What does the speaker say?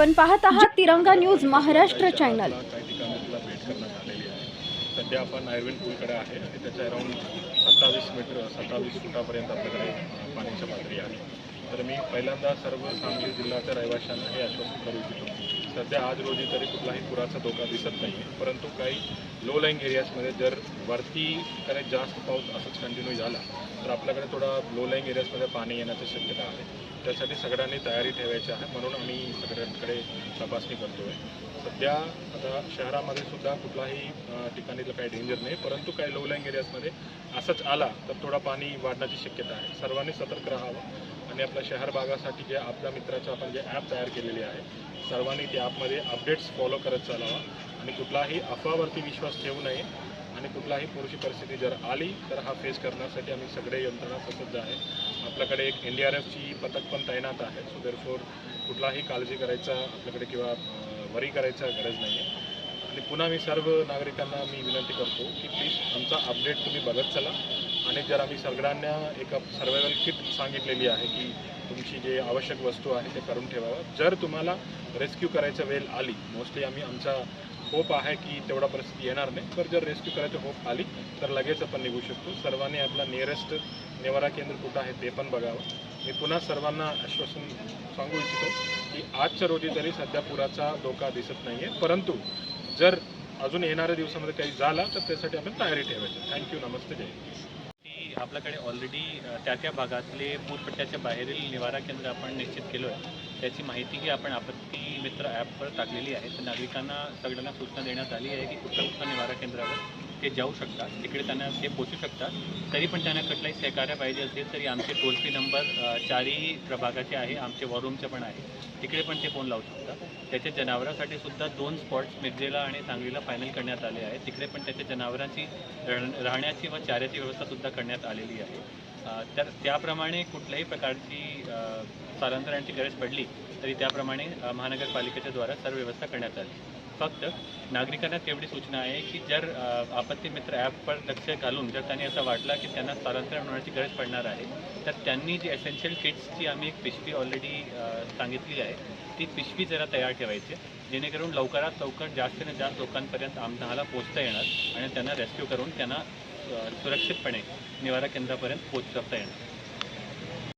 आपण पाहत आहात तिरंगा न्यूज महाराष्ट्र चॅनल. सध्या आपण आयर्विन पूलकडे आहे आणि त्याच्या अराऊंड सत्तावीस मीटर सत्तावीस फुटापर्यंत आपल्याकडे पाण्याची पातळी आहे. तर मी पहिल्यांदा सर्व सांगली जिल्ह्याच्या रहिवाशांना हे आश्वासन करू इच्छितो. सध्या आज रोजी तरी कुठलाही पुराचा धोका दिसत नाही आहे परंतु काही लो लाईंग एरियाजमध्ये जर वरती काही जास्त पाऊस असंच कंटिन्यू झाला तर आपल्याकडे थोडा लो लाईंग एरियाजमध्ये पाणी येण्याची शक्यता आहे. त्यासाठी सगळ्यांनी तयारी ठेवायची आहे म्हणून आम्ही सगळ्यांकडे तपासणी करतो आहे सध्या आता शहरामध्ये सुद्धा कुठलाही अ, ठिकाणी काही डेंजर नाही परंतु काही लो लाईंग एरियाजमध्ये असंच आला तर थोडा पाणी वाढण्याची शक्यता आहे. सर्वांनी सतर्क राहावं आणि आपल्या शहर भागासाठी जे आपल्या मित्राचं आपण जे ॲप तयार केलेले आहे सर्वांनी त्या ॲपमध्ये अपडेट्स फॉलो करत चालावा. आणि कुठलाही अफवावरती विश्वास ठेवू नये. आणि कुठलाही पुरुषी परिस्थिती जर आली तर हा फेस करण्यासाठी आम्ही सगळे यंत्रणा सतत आहे. आपल्याकडे एक एन डी आर एफची पथक पण तैनात आहे. सो देरफोर कुठलाही काळजी करायचा आपल्याकडे किंवा वरी करायचा गरज नाही आहे आणि पुन्हा मी सर्व नागरिकांना मी विनंती करतो की प्लीज आमचा अपडेट तुम्ही बघत चला. आणि जर आम्ही सगळ्यांना एक सर्वायवल किट सांगितलेली आहे की तुमची जे आवश्यक वस्तू आहे ते करून ठेवावं. जर तुम्हाला रेस्क्यू करायचं वेळ आली मोस्टली आम्ही आमचा होप आहे की तेवढा परिस्थिती येणार नाही तर जर रेस्क्यू करायचं होप आली तर लगेच आपण निघू शकतो. सर्वांनी आपला नियरेस्ट निवारा केंद्र कुठं आहे ते पण बघावं. मी पुन्हा सर्वांना आश्वासन सांगू इच्छितो की आजच्या रोजी तरी सध्या पुराचा धोका दिसत नाही आहे परंतु जर अजून येणाऱ्या दिवसामध्ये काही झाला तर त्यासाठी आपण तयारी ठेवायची. थँक्यू नमस्ते. जय आपल्याकडे ऑलरेडी त्या त्या भागातले पूरपट्ट्याच्या बाहेरील निवारा केंद्र आपण निश्चित केलो आहे त्याची माहितीही आपण आपत्ती मित्र ॲपवर टाकलेली आहे. तर नागरिकांना सगळ्यांना सूचना देण्यात आली आहे की कुठल्या कुठल्या निवारा केंद्रावर ते जाऊ शकतात. तिकडे त्यांना ते पोचू शकतात. तरी पण त्यांना कुठलाही सहकार्य पाहिजे असेल तरी आमचे टोल फ्री नंबर चारही प्रभागाचे आहे. आमचे वॉरूमचे पण आहे. तिकडे पण ते फोन लावू शकतात. त्याच्या जनावरांसाठी सुद्धा दोन स्पॉट्स मिरजेला आणि सांगलीला फायनल करण्यात आले आहे तिकडे पण त्याच्या जनावरांची राहण्याची व चाऱ्याची व्यवस्था सुद्धा करण्यात आलेली आहे. तर त्याप्रमाणे कुठल्याही प्रकारची स्थलांतरांची गरज पडली तरी त्याप्रमाणे महानगरपालिकेच्या द्वारा सर्व व्यवस्था करण्यात आली. फक्त नागरिकांना तेवढी सूचना आहे की जर आपत्ती मित्र ॲपवर लक्ष घालून जर त्यांनी असं वाटलं की त्यांना स्थलांतरण होण्याची गरज पडणार आहे तर त्यांनी जी एसेन्शियल किट्सची आम्ही एक पिशवी ऑलरेडी सांगितली आहे ती पिशवी जरा तयार ठेवायची जेणेकरून लवकरात लवकर जास्तीने जास्त लोकांपर्यंत आम्हाला पोचता येणार आणि त्यांना रेस्क्यू करून त्यांना सुरक्षितपणे निवारा केंद्रापर्यंत पोहोचवता येणार.